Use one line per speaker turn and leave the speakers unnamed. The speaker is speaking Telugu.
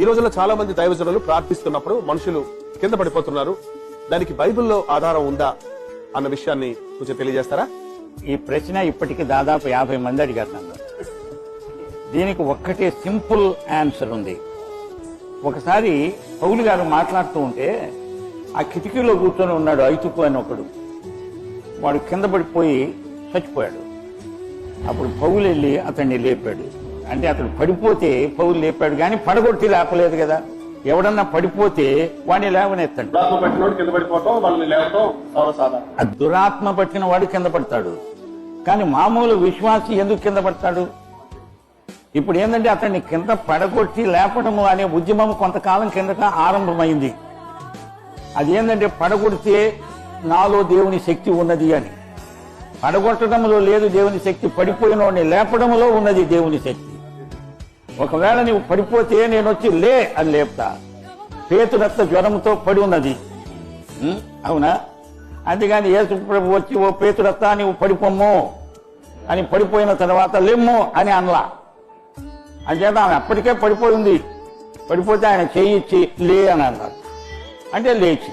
ఈ రోజుల్లో చాలా మంది దైవజనులు ప్రార్థిస్తున్నప్పుడు మనుషులు కింద పడిపోతున్నారు. దానికి బైబిల్లో ఆధారం ఉందా అన్న విషయాన్ని కొంచెం తెలియజేస్తారా?
ఈ ప్రశ్న ఇప్పటికి దాదాపు యాభై మంది అడిగారు నన్ను. దీనికి ఒక్కటే సింపుల్ ఆన్సర్ ఉంది. ఒకసారి పౌలు గారు మాట్లాడుతూ ఉంటే ఆ కిటికీలో కూర్చొని ఉన్నాడు ఐతుకు అని ఒకడు. వాడు కింద పడిపోయి చచ్చిపోయాడు. అప్పుడు పౌలు వెళ్ళి అతన్ని లేపాడు. అంటే అతడు పడిపోతే పౌలు లేపాడు కానీ పడగొట్టి లేపలేదు కదా. ఎవడన్నా పడిపోతే వాడిని లేవనెత్తండి. దురాత్మ పట్టిన వాడు కింద పడతాడు. కానీ మామూలు విశ్వాసి ఎందుకు కింద పడతాడు? ఇప్పుడు ఏంటంటే అతన్ని కింద పడగొట్టి లేపడము అనే ఉద్యమం కొంతకాలం కిందట ఆరంభమైంది. అది ఏంటంటే పడగొడితే నాలో దేవుని శక్తి ఉన్నది అని. పడగొట్టడంలో లేదు దేవుని శక్తి పడిపోయిన వాడిని లేపడంలో ఉన్నది దేవుని శక్తి. ఒకవేళ నీవు పడిపోతే నేను వచ్చి లే అని లేపుతా. పేతురత్త జ్వరంతో పడి ఉన్నది. అవునా? అంతేగాని యేసు ప్రభు వచ్చి ఓ పేతురత్తా నీవు పడిపోమ్ము. అని పడిపోయిన తర్వాత లెమ్ము అని అనలా. అంచేత ఆమె అప్పటికే పడిపోయింది పడిపోతే ఆయన చేయి ఇచ్చి లే అని అన్నారు అంటే లేచి.